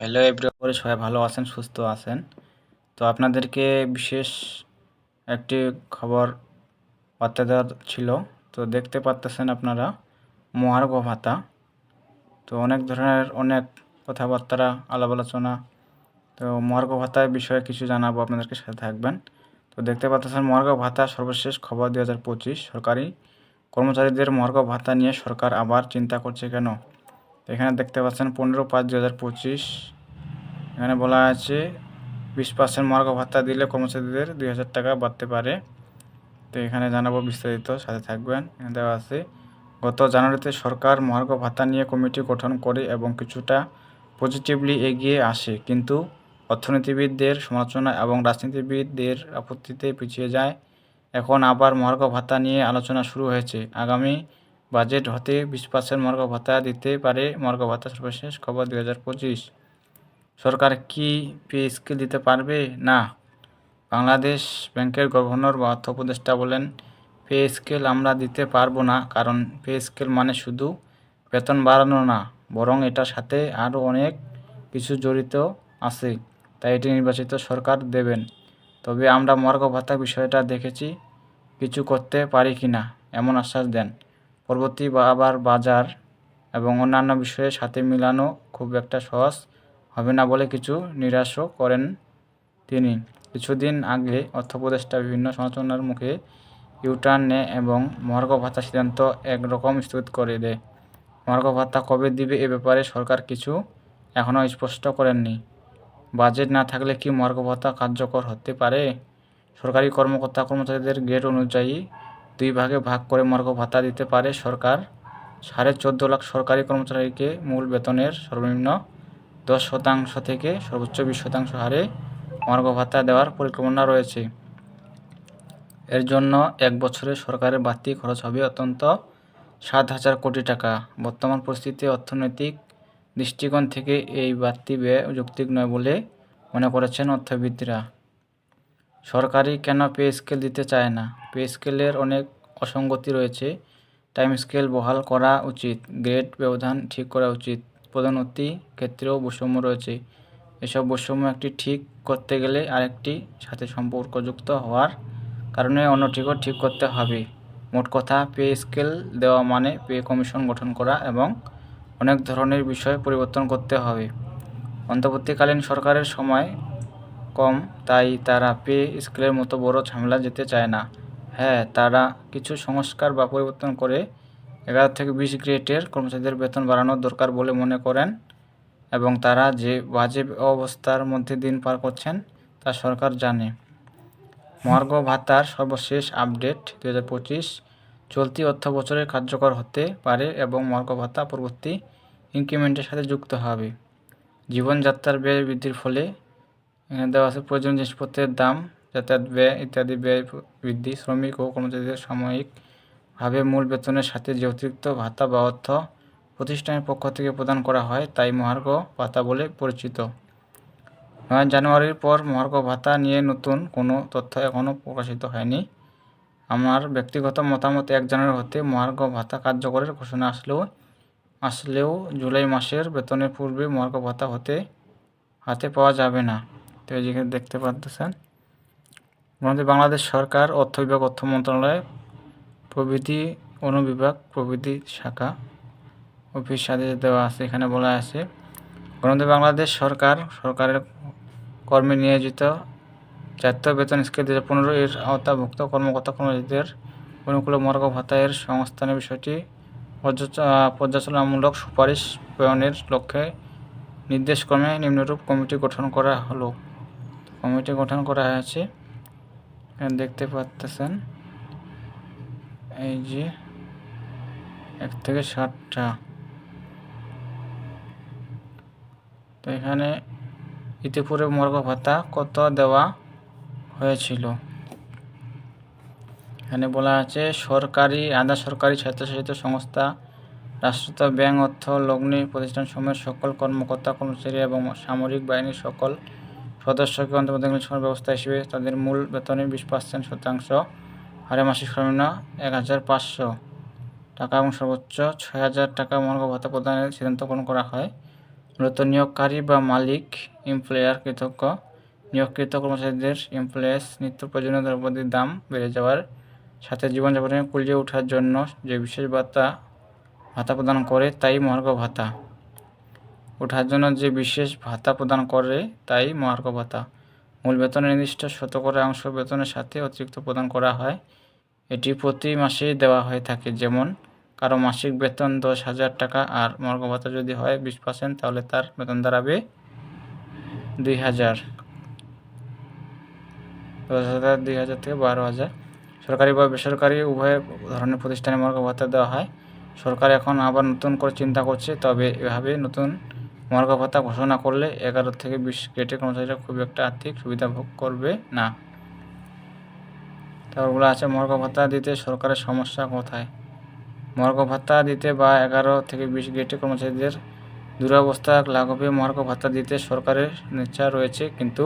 Hello everyone সবাই ভালো আছেন, সুস্থ আছেন। তো আপনাদেরকে বিশেষ একটি খবর বার্তা দেওয়ার ছিল। তো দেখতে পাচ্তেছেন আপনারা, মহার্ঘ ভাতা। তো অনেক ধরনের অনেক কথাবার্তা আলাপ আলোচনা তো মহার্ঘ ভাতার বিষয়ে কিছু জানাব আপনাদেরকে, সাথে থাকবেন। তো দেখতে পাচ্ছেন মহার্ঘ ভাতা সর্বশেষ খবর দুই হাজার পঁচিশ সরকারি কর্মচারীদের মহার্ঘ ভাতা নিয়ে সরকার আবার চিন্তা করছে কেন? এখানে দেখতে পাচ্ছেন পনেরো পাঁচ দু হাজার পঁচিশ। এখানে বলা আছে বিশ পার্সেন্ট মহার্ঘ ভাতা দিলে কর্মচারীদের দুই হাজার টাকা বাড়তে পারে। তো এখানে জানাব বিস্তারিত, সাথে থাকবেন। এখানে দেওয়া আছে, গত জানুয়ারিতে সরকার মহার্ঘ ভাতা নিয়ে কমিটি গঠন করে এবং কিছুটা পজিটিভলি এগিয়ে আসে, কিন্তু অর্থনীতিবিদদের সমালোচনা এবং রাজনীতিবিদদের আপত্তিতে পিছিয়ে যায়। এখন আবার মহার্ঘ ভাতা নিয়ে আলোচনা শুরু হয়েছে। আগামী বাজেট হতে বিশ পার্সেন্ট মহার্ঘ ভাতা দিতে পারে মহার্ঘ ভাতা সর্বশেষ খবর দুই হাজার পঁচিশ। সরকার কি পে স্কেল দিতে পারবে? না। বাংলাদেশ ব্যাংকের গভর্নর বা অর্থ উপদেষ্টা বলেন, পে স্কেল আমরা দিতে পারব না, কারণ পে স্কেল মানে শুধু বেতন বাড়ানো না, বরং এটার সাথে আরও অনেক কিছু জড়িত আছে, তাই এটি নির্বাচিত সরকার দেবেন। তবে আমরা মর্গ ভাতা বিষয়টা দেখেছি, কিছু করতে পারি কি না এমন আশ্বাস দেন। পরবর্তী বা আবার বাজার এবং অন্যান্য বিষয়ের সাথে মিলানো খুব একটা সহজ হবে না বলে কিছু নিরাশও করেন তিনি। কিছুদিন আগে অর্থ উপদেষ্টা বিভিন্ন সমালোচনার মুখে ইউটার্ন নেয় এবং মহার্ঘ ভাতা সিদ্ধান্ত একরকম স্থগিত করে দেয়। মহার্ঘ ভাতা কবে দিবে এ ব্যাপারে সরকার কিছু এখনও স্পষ্ট করেননি। বাজেট না থাকলে কি মহার্ঘ ভাতা কার্যকর হতে পারে? সরকারি কর্মকর্তা কর্মচারীদের গ্রেড অনুযায়ী দুই ভাগে ভাগ করে মহার্ঘ ভাতা দিতে পারে সরকার। সাড়ে চোদ্দ লাখ সরকারি কর্মচারীকে মূল বেতনের সর্বনিম্ন দশ শতাংশ থেকে সর্বোচ্চ বিশ শতাংশ হারে মহার্ঘ ভাতা দেওয়ার পরিকল্পনা রয়েছে। এর জন্য এক বছরে সরকারের বাড়তি খরচ হবে অত্যন্ত সাত হাজার কোটি টাকা। বর্তমান পরিস্থিতিতে অর্থনৈতিক দৃষ্টিকোণ থেকে এই বাড়তি ব্যয় যৌক্তিক নয় বলে মনে করেছেন অর্থবিদরা। সরকারি কেন পে স্কেল দিতে চায় না? পে স্কেলের অনেক অসঙ্গতি রয়েছে। টাইম স্কেল বহাল করা উচিত, গ্রেড ব্যবধান ঠিক করা উচিত, পদোন্নতি ক্ষেত্রেও বৈষম্য রয়েছে। এসব বৈষম্য একটি ঠিক করতে গেলে আরেকটি সাথে সম্পর্কযুক্ত হওয়ার কারণে অন্যটিকেও ঠিক করতে হবে। মোট কথা, পে স্কেল দেওয়া মানে পে কমিশন গঠন করা এবং অনেক ধরনের বিষয় পরিবর্তন করতে হবে। অন্তর্বর্তীকালীন সরকারের সময় কম, তাই তারা পে স্কেলের মতো বড় ঝামেলা যেতে চায় না। হ্যাঁ তারা কিছু সংস্কার বা পরিবর্তন করে এগারো থেকে বিশ গ্রেডের কর্মচারীদের বেতন বাড়ানোর দরকার বলে মনে করেন এবং তারা যে বাজে অবস্থার মধ্যে দিন পার করছেন তা সরকার জানে। মহার্ঘ ভাতার সর্বশেষ আপডেট দু হাজার পঁচিশ, চলতি অর্থ বছরে কার্যকর হতে পারে এবং মহার্ঘ ভাতা পরবর্তী ইনক্রিমেন্টের সাথে যুক্ত হবে। জীবনযাত্রার ব্যয় বৃদ্ধির ফলে এখানে দেওয়া আছে প্রয়োজনীয় জিনিসপত্রের দাম, যাতায়াত ব্যয় ইত্যাদি ব্যয় বৃদ্ধি, শ্রমিক ও কর্মচারীদের সাময়িকভাবে মূল বেতনের সাথে যে অতিরিক্ত ভাতা বা অর্থ প্রতিষ্ঠানের পক্ষ থেকে প্রদান করা হয়, তাই মহার্ঘ ভাতা বলে পরিচিত। নয় জানুয়ারির পর মহার্ঘ ভাতা নিয়ে নতুন কোনো তথ্য এখনও প্রকাশিত হয়নি। আমার ব্যক্তিগত মতামত, এক জানুয়ারি হতে মহার্ঘ ভাতা কার্যকরের ঘোষণা আসলেও আসলেও জুলাই মাসের বেতনের পূর্বে মহার্ঘ ভাতা হতে, হাতে পাওয়া যাবে না। তো যেখানে দেখতে পাচ্ছেন আমাদের বাংলাদেশ সরকার অর্থ বিভাগ, অর্থ মন্ত্রণালয়, প্রভৃতি অনুবিভাগ, প্রভৃতি শাখা, অফিস সাথে দেওয়া আছে, এখানে বলা আছে। গণতন্ত্র বাংলাদেশ সরকার, সরকারের কর্মে নিয়োজিত জাতীয় বেতন স্কেল দু হাজার পনেরো এর আওতাভুক্ত কর্মকর্তা কর্মচারীদের অনুকূল মর্গ ভাতা এর সংস্থানের বিষয়টি পর্যালোচনামূলক সুপারিশ প্রণয়নের লক্ষ্যে নির্দেশক্রমে নিম্নরূপ কমিটি গঠন করা হলো। কমিটি গঠন করা হয়েছে। দেখতে পাচ্তেছেন এই যে এক থেকে ষাটটা তো এখানে ইতিপূর্বে মর্গ ভাতা কত দেওয়া হয়েছিল? এখানে বলা আছে, সরকারি, আধা সরকারি স্বায়ত্তশাসিত সংস্থা রাষ্ট্রীয় ব্যাংক, অর্থ, লগ্নি প্রতিষ্ঠান সময়ের সকল কর্মকর্তা, কর্মচারী এবং সামরিক বাহিনীর সকল সদস্যকে অন্তর্বর্তীকালীন ব্যবস্থা হিসেবে তাদের মূল বেতনের বিশ পার্সেন্ট শতাংশ, হারে মাসিক সর্বনিম্ন এক হাজার পাঁচশো টাকা এবং সর্বোচ্চ ছয় হাজার টাকা মর্গ ভাতা প্রদানের সিদ্ধান্ত গ্রহণ করা হয়। মূলত নিয়োগকারী বা মালিক এমপ্লয়ার কৃতজ্ঞ, নিয়োগকৃত কর্মচারীদের এমপ্লয়েস নিত্য প্রয়োজনীয় দ্রব্যাদির দাম বেড়ে যাওয়ার সাথে জীবনযাপনে কুলিয়ে ওঠার জন্য যে বিশেষ ভাতা ভাতা প্রদান করে, তাই মহার্ঘ ভাতা ওঠার জন্য যে বিশেষ ভাতা প্রদান করে, তাই মহার্ঘ ভাতা। মূল বেতনের নির্দিষ্ট শতকরা অংশ বেতনের সাথে অতিরিক্ত প্রদান করা হয়। এটি প্রতি মাসেই দেওয়া হয়ে থাকে। যেমন, কারও মাসিক বেতন দশ হাজার টাকা আর মহার্ঘ ভাতা যদি হয় বিশ পার্সেন্ট তাহলে তার বেতন দাঁড়াবে দুই হাজার। দশ হাজার, দুই হাজার থেকে বারো হাজার। সরকারি বা বেসরকারি, উভয় ধরনের প্রতিষ্ঠানে মহার্ঘ ভাতা দেওয়া হয়। সরকার এখন আবার নতুন করে চিন্তা করছে, তবে এভাবে নতুন মহার্ঘ ভাতা ঘোষণা করলে এগারো থেকে বিশ গ্রেডের কর্মচারীরা খুব একটা আর্থিক সুবিধা ভোগ করবে না। তারপরগুলো আছে মহার্ঘ ভাতা দিতে সরকারের সমস্যা কোথায়? মহার্ঘ ভাতা দিতে বা এগারো থেকে বিশ গ্রেডের কর্মচারীদের দুরবস্থা লাঘবে মহার্ঘ ভাতা দিতে সরকারের ইচ্ছা রয়েছে, কিন্তু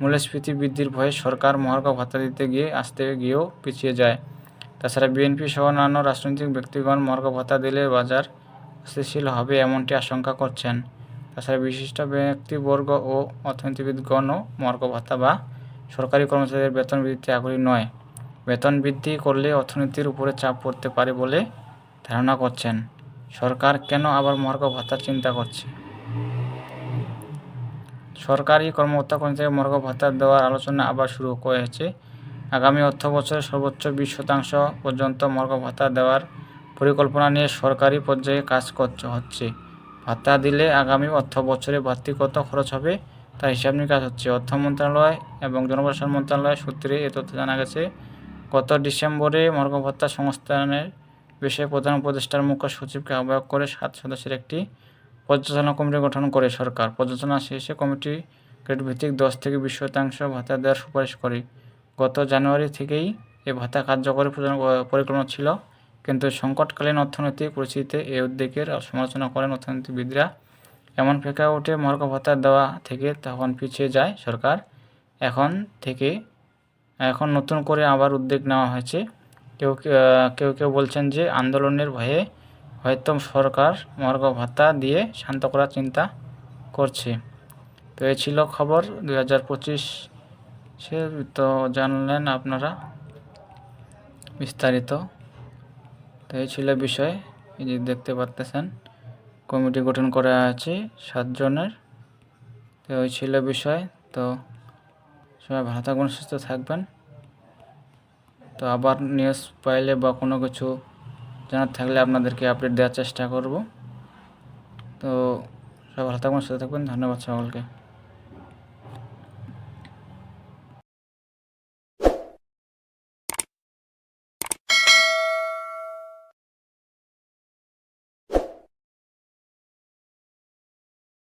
মূল্যস্ফীতি বৃদ্ধির ভয়ে সরকার মহার্ঘ ভাতা দিতে গিয়ে আসতে গিয়েও পিছিয়ে যায়। তাছাড়া বিএনপি সহ অন্যান্য রাজনৈতিক ব্যক্তিগণ মহার্ঘ ভাতা দিলে বাজার স্থিতিশীল হবে এমনটি আশঙ্কা করছেন। তাছাড়া বিশিষ্ট ব্যক্তিবর্গ ও অর্থনীতিবিদগণও মহার্ঘ ভাতা বা সরকারি কর্মচারীদের বেতন বৃদ্ধিতে আগ্রহী নয়। বেতন বৃদ্ধি করলে অর্থনীতির উপরে চাপ পড়তে পারে বলে ধারণা করছেন। সরকার কেন আবার মহার্ঘ ভাতার চিন্তা করছে? সরকারি কর্মকর্তা কর্মচারী মহার্ঘ ভাতা দেওয়ার আলোচনা আবার শুরু হয়েছে। আগামী অর্থ বছরে সর্বোচ্চ বিশ শতাংশ পর্যন্ত মহার্ঘ ভাতা দেওয়ার পরিকল্পনা নিয়ে সরকারি পর্যায়ে কাজ করতে হচ্ছে। ভাতা দিলে আগামী অর্থ বছরে বাড়তি কত খরচ হবে তার হিসাব নিকাশ হচ্ছে। অর্থ মন্ত্রণালয় এবং জনপ্রশাসন মন্ত্রণালয় সূত্রে এ তথ্য জানা গেছে, গত ডিসেম্বরে মহার্ঘ ভাতা সংস্থানের বিষয়ে প্রধান উপদেষ্টার মুখ্য সচিবকে আহ্বায়ক করে সাত সদস্যের একটি পর্যালোচনা কমিটি গঠন করে সরকার। পর্যালোচনা শেষে কমিটি গ্রেড ভিত্তিক দশ থেকে বিশ শতাংশ ভাতা দেওয়ার সুপারিশ করে। গত জানুয়ারি থেকেই এ ভাতা কার্যকরী পরিকল্পনা ছিল। কিন্তু সংকটকালীন অর্থনৈতিক পরিস্থিতিতে এই উদ্যোগের সমালোচনা করেন অর্থনীতিবিদরা। এমন প্রেক্ষাপটে মহার্ঘ ভাতা দেওয়া থেকে তখন পিছিয়ে যায় সরকার। এখন থেকে, এখন নতুন করে আবার উদ্যোগ নেওয়া হয়েছে। কেউ কেউ কেউ বলছেন যে আন্দোলনের ভয়ে হয়তো সরকার মহার্ঘ ভাতা দিয়ে শান্ত করার চিন্তা করছে। তো এ ছিল খবর দুই হাজার পঁচিশে তো জানলেন আপনারা বিস্তারিত। তো এই ছিল বিষয়। এই যে দেখতে পারতেছেন, কমিটি গঠন করা আছে সাতজনের। তো ওই ছিল বিষয়। তো সবাই ভালো থাকবেন, সুস্থ থাকবেন। তো আবার নিউজ পাইলে বা কোনো কিছু জানার থাকলে আপনাদেরকে আপডেট দেওয়ার চেষ্টা করব। তো সবাই ভালো থাকবেন, সুস্থ থাকবেন। ধন্যবাদ সকলকে।